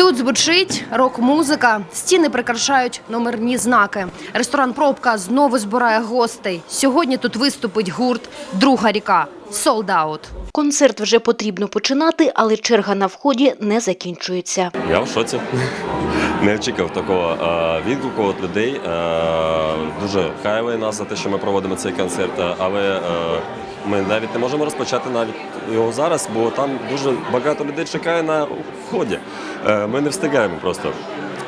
Тут звучить рок-музика, стіни прикрашають номерні знаки. Ресторан Пробка знову збирає гостей. Сьогодні тут виступить гурт Друга ріка Sold Out. Концерт вже потрібно починати, але черга на вході не закінчується. Я в шоці. Не очікував такого відгуку від людей. Дуже хайвий нас за те, що ми проводимо цей концерт, але ми навіть не можемо розпочати навіть його зараз, бо там дуже багато людей чекає на вході. Е, Ми не встигаємо просто.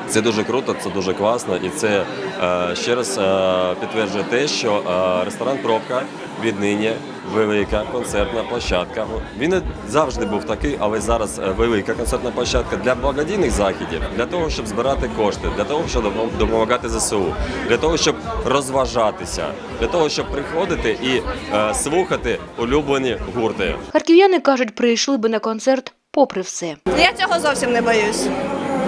Це дуже круто, це дуже класно, і це е, ще раз е, підтверджує те, що е, ресторан Пробка віднині велика концертна площадка. Він не завжди був такий, але зараз велика концертна площадка для благодійних заходів, для того, щоб збирати кошти, для того, щоб допомагати ЗСУ, для того, щоб розважатися, для того, щоб приходити і е, слухати улюблені гурти. Харків'яни кажуть, прийшли би на концерт попри все. Я цього зовсім не боюсь.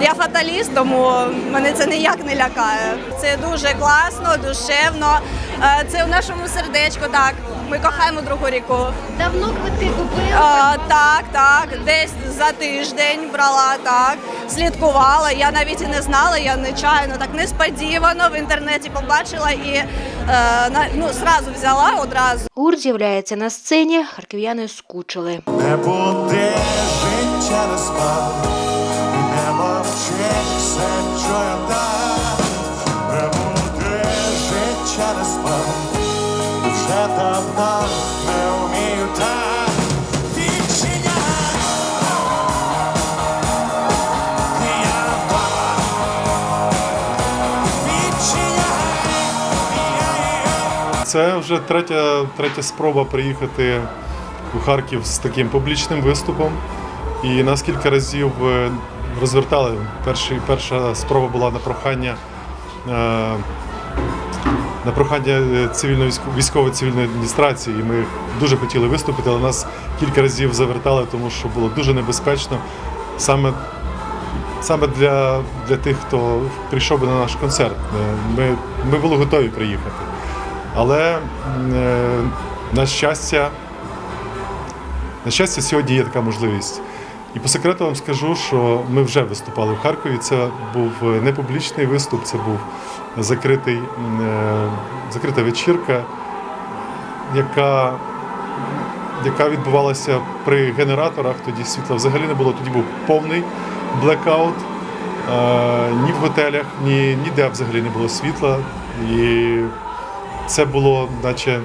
Я фаталіст, тому мене це ніяк не лякає. Це дуже класно, душевно. Е, Це в нашому сердечку. Так, ми кохаємо другу ріку. Давно квитки купили. Е, Так, так, десь за тиждень брала так, слідкувала. Я навіть і не знала, я нечайно, так несподівано в інтернеті побачила і е, на- ну, зразу взяла одразу. Гурт з'являється на сцені. Харків'яни скучили. Не буде життя не Це вже третя, третя спроба приїхати у Харків з таким публічним виступом. І нас кілька разів е, розвертали. Перший, перша спроба була на прохання. е, На прохання цивільної військової цивільної адміністрації, і ми дуже хотіли виступити, але нас кілька разів завертали, тому що було дуже небезпечно саме, саме для, для тих, хто прийшов би на наш концерт. Е, Ми, ми були готові приїхати. Але е, на щастя, на щастя, сьогодні є така можливість. І по секрету вам скажу, що ми вже виступали в Харкові. Це був не публічний виступ, це був закритий, е, закрита вечірка, яка, яка відбувалася при генераторах. Тоді світла взагалі не було. Тоді був повний блекаут. Е, Ні в готелях, ні, ніде взагалі не було світла. І це було наче,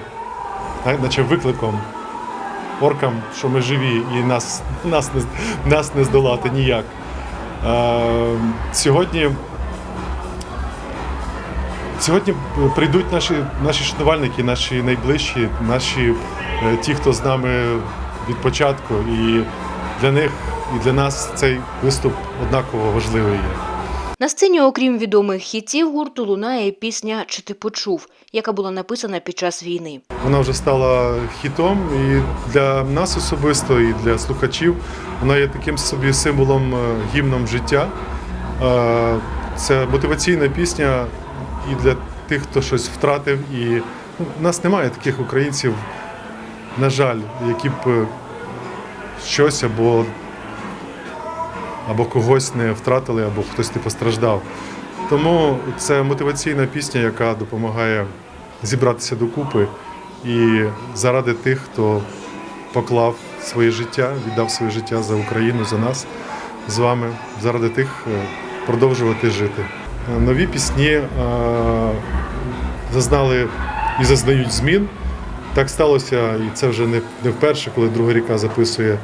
наче викликом оркам, що ми живі і нас, нас, не, нас не здолати ніяк. Е, сьогодні, сьогодні прийдуть наші, наші шанувальники, наші найближчі, наші, е, ті, хто з нами від початку. І для них і для нас цей виступ однаково важливий є. На сцені, окрім відомих хітів, гурту лунає пісня Чи ти почув, яка була написана під час війни. Вона вже стала хітом, і для нас особисто, і для слухачів вона є таким собі символом, е, гімном життя. Е, Це мотиваційна пісня і для тих, хто щось втратив. І ну, нас немає таких українців, на жаль, які б е, щось або, або когось не втратили, або хтось не постраждав. Тому це мотиваційна пісня, яка допомагає зібратися докупи і заради тих, хто поклав своє життя, віддав своє життя за Україну, за нас з вами, заради тих е, продовжувати жити. Е, Нові пісні е, зазнали і зазнають змін. Так сталося, і це вже не, вперше, коли друга ріка записує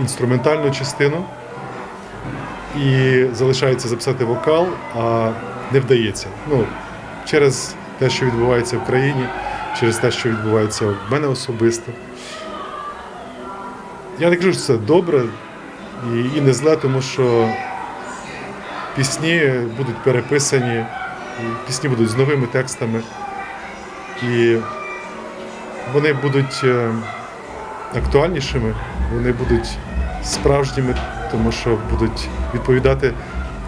інструментальну частину і залишається записати вокал, а не вдається. Ну, через те, що відбувається в країні, через те, що відбувається в мене особисто. Я не кажу, що це добре і, і не зле, тому що пісні будуть переписані, пісні будуть з новими текстами. І вони будуть е, актуальнішими, вони будуть справжніми, тому що будуть відповідати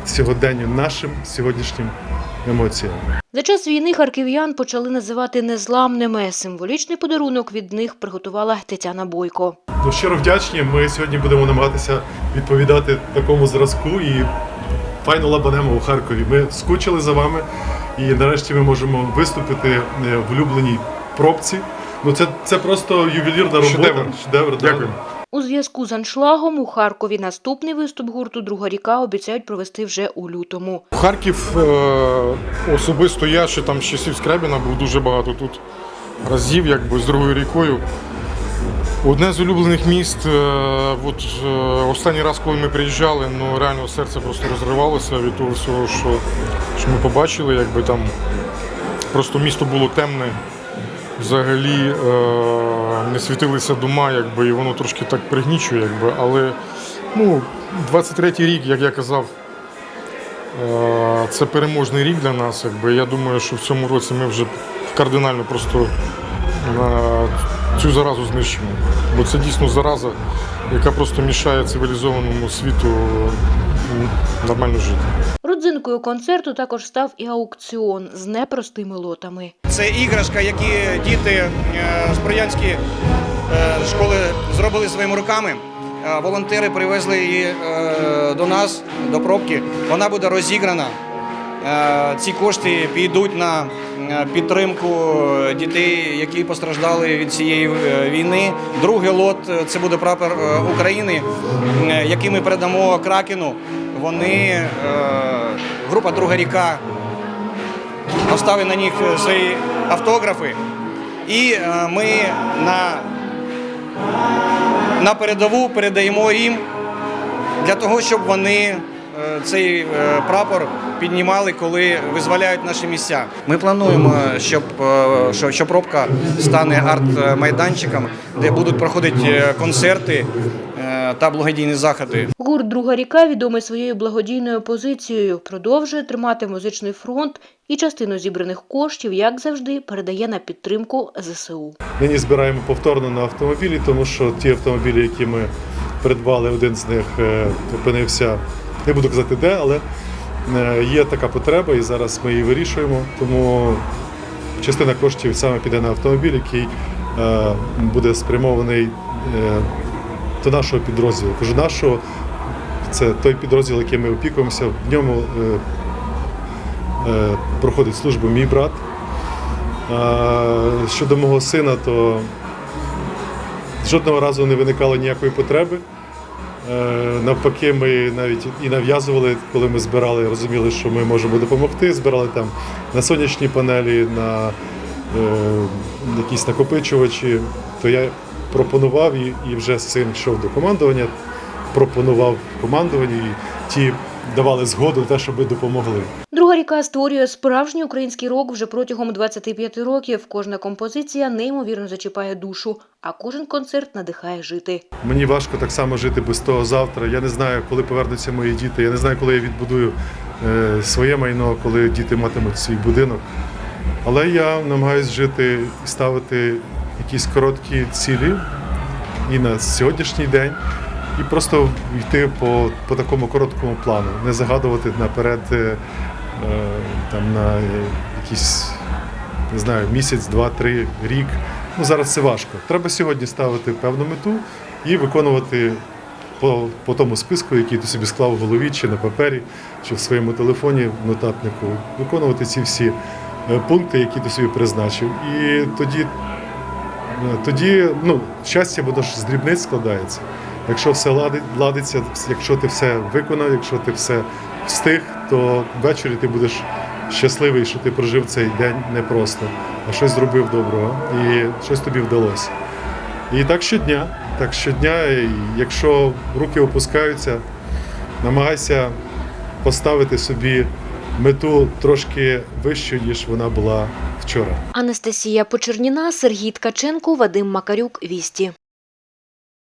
сьогоденню нашим сьогоднішнім емоціями. За час війни харків'ян почали називати незламними. Символічний подарунок від них приготувала Тетяна Бойко. Ну, щиро вдячні. Ми сьогодні будемо намагатися відповідати такому зразку і файно лабанемо у Харкові. Ми скучили за вами, і нарешті ми можемо виступити е, в улюбленій пробці. Ну це, це просто ювелірна робота. Шедевр. Шедевр да. Дякую. У зв'язку з аншлагом у Харкові наступний виступ гурту Друга ріка обіцяють провести вже у лютому. Харків е, особисто я ще там з часів Скрябіна був дуже багато тут разів, якби з другою рікою. Одне з улюблених міст. Е, от, е, останній раз, коли ми приїжджали, ну реально серце просто розривалося від того всього, що, що ми побачили. Якби там просто місто було темне, взагалі е, не світилися дома, якби, і воно трошки так пригнічує, якби, але ну, 23-й рік, як я казав, Е, Це переможний рік для нас. Якби. Я думаю, що в цьому році ми вже кардинально просто е, цю заразу знищимо. Бо це дійсно зараза, яка просто мішає цивілізованому світу нормально жити. Родзинкою концерту також став і аукціон з непростими лотами. Це іграшка, які діти е, з Бородянської е, школи зробили своїми руками. Е, Волонтери привезли її до нас, до пробки. Вона буде розіграна. Ці кошти підуть на підтримку дітей, які постраждали від цієї війни. Другий лот це буде прапор України, який ми передамо Кракену. Вони е, група Друга ріка поставили на них е, свої автографи, і е, ми на, на передову передаємо їм для того, щоб вони цей прапор піднімали, коли визволяють наші місця. Ми плануємо, щоб, е, що, що стане арт-майданчиком, де будуть проходити концерти та благодійні заходи. Гурт Друга ріка, відомий своєю благодійною позицією, продовжує тримати музичний фронт і частину зібраних коштів, як завжди, передає на підтримку ЗСУ. Нині збираємо повторно на автомобілі, тому що ті автомобілі, які ми придбали, один з них е, опинився, не буду казати де, але е, є така потреба, і зараз ми її вирішуємо. Тому частина коштів саме піде на автомобіль, який е, буде спрямований до нашого підрозділу. Кажу нашого, це той підрозділ, яким ми опікуємося. В ньому е, е, проходить службу мій брат. Щодо мого сина, то жодного разу не виникало ніякої потреби. Е, Навпаки, ми навіть і нав'язували, коли ми збирали, розуміли, що ми можемо допомогти. Збирали там на сонячні панелі, на е, якісь накопичувачі. То я пропонував і, і вже син йшов до командування, пропонував командуванню, і ті давали згоду на те, щоб допомогли. Друга ріка створює справжній український рок вже протягом 25 років. Кожна композиція неймовірно зачіпає душу, а кожен концерт надихає жити. Мені важко так само жити без того завтра. Я не знаю, коли повернуться мої діти. Я не знаю, коли я відбудую е, своє майно, коли діти матимуть свій будинок. Але я намагаюся жити і ставити якісь короткі цілі і на сьогоднішній день, і просто йти по, по такому короткому плану, не загадувати наперед е, там, на якісь не знаю, місяць, два, три, рік. Ну зараз це важко. Треба сьогодні ставити певну мету і виконувати по, по тому списку, який ти собі склав в голові, чи на папері, чи в своєму телефоні, в нотатнику, виконувати ці всі е, пункти, які ти собі призначив. І тоді, тоді ну, щастя, воно ж з дрібниць складається. Якщо все ладить, ладиться, якщо ти все виконав, якщо ти все встиг, то ввечері ти будеш щасливий, що ти прожив цей день не просто, а щось зробив доброго і щось тобі вдалося. І так щодня, так щодня, якщо руки опускаються, намагайся поставити собі мету трошки вищу, ніж вона була вчора. Анастасія Почерніна, Сергій Ткаченко, Вадим Макарюк. Вісті.